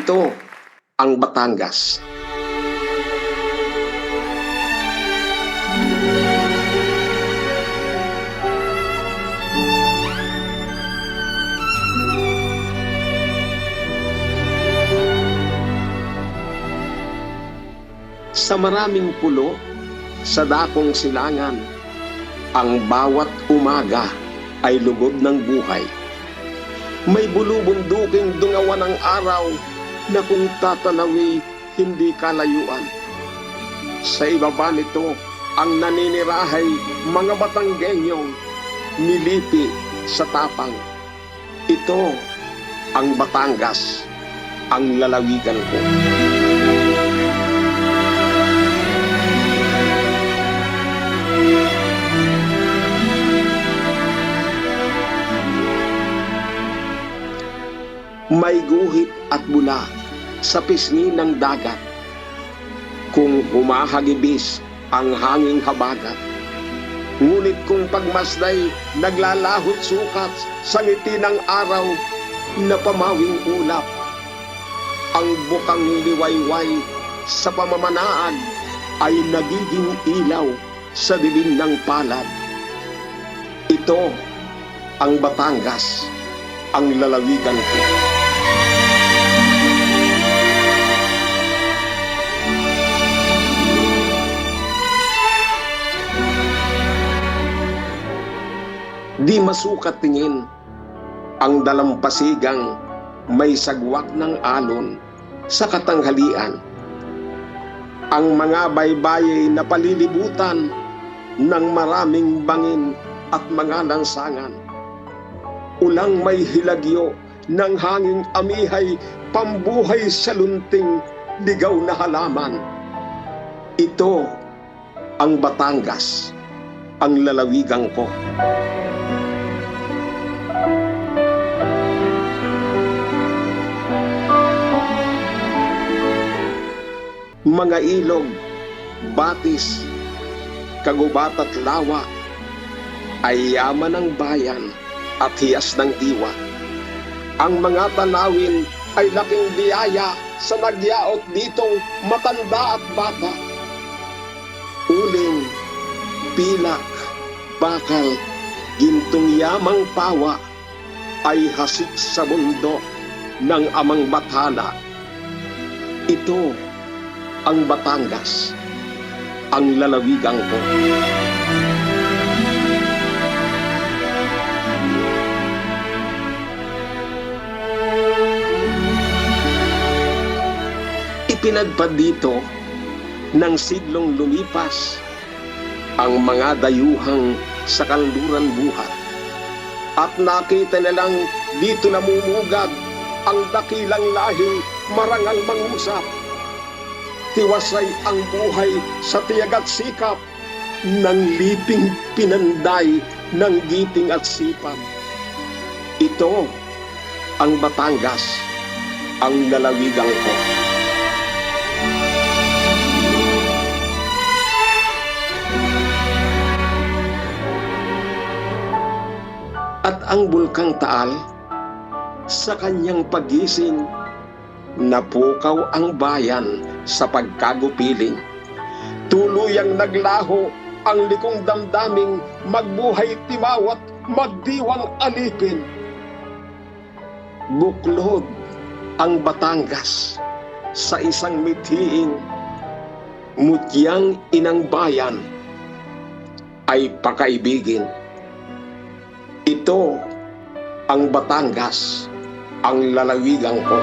Ito ang Batangas. Sa maraming pulo, sa dakong silangan, ang bawat umaga ay lubog ng buhay. May bulubunduking dungawan ng araw na kung tatanawi hindi kalayuan. Sa ibaba nito, ang naninirahay mga Batanggenyong nilipi sa tapang. Ito ang Batangas, ang lalawigan ko. May guhit at bula sa pisngi ng dagat. Kung humahagibis ang hanging habagat. Ngunit kung pagmasday naglalahot sukat sa ngiti ng araw na pamawing ulap. Ang bukang liwayway sa pamamanaan ay nagiging ilaw sa dilim ng palad. Ito ang Batangas, ang lalawigan ko. Di masukat tingin ang dalampasigang may sagwak ng alon sa katanghalian. Ang mga baybayay na palilibutan ng maraming bangin at mga lansangan. Ulang may hilagyo ng hanging amihay pambuhay sa lunting ligaw na halaman. Ito ang Batangas, ang lalawigang ko. Mga ilog, batis, kagubat at lawa, ay yaman ng bayan at hiyas ng diwa. Ang mga tanawin ay laking biyaya sa nagyaot ditong matanda at bata. Uling, pilak, bakal, gintong yamang pawa ay hasik sa mundo ng amang bathala. Ito ang Batangas, ang lalawigang ko. Ipinadpad dito ng siglong lumipas ang mga dayuhang sa kanluran buhat at nakita nilang dito namumugad ang dakilang lahing marangal mangusap tiwasay ang buhay sa tiyag at sikap ng liping pinanday ng giting at sipag. Ito ang Batangas, ang lalawigang ko. At ang bulkang Taal, sa kanyang pagising, napukaw ang bayan sa pagkagupiling. Tuluyang naglaho ang likong damdaming magbuhay timawat magdiwang alipin. Buklod ang Batangas sa isang mithiing mutyang inang bayan ay pakaibigin. Ito ang Batangas, ang lalawigang ko.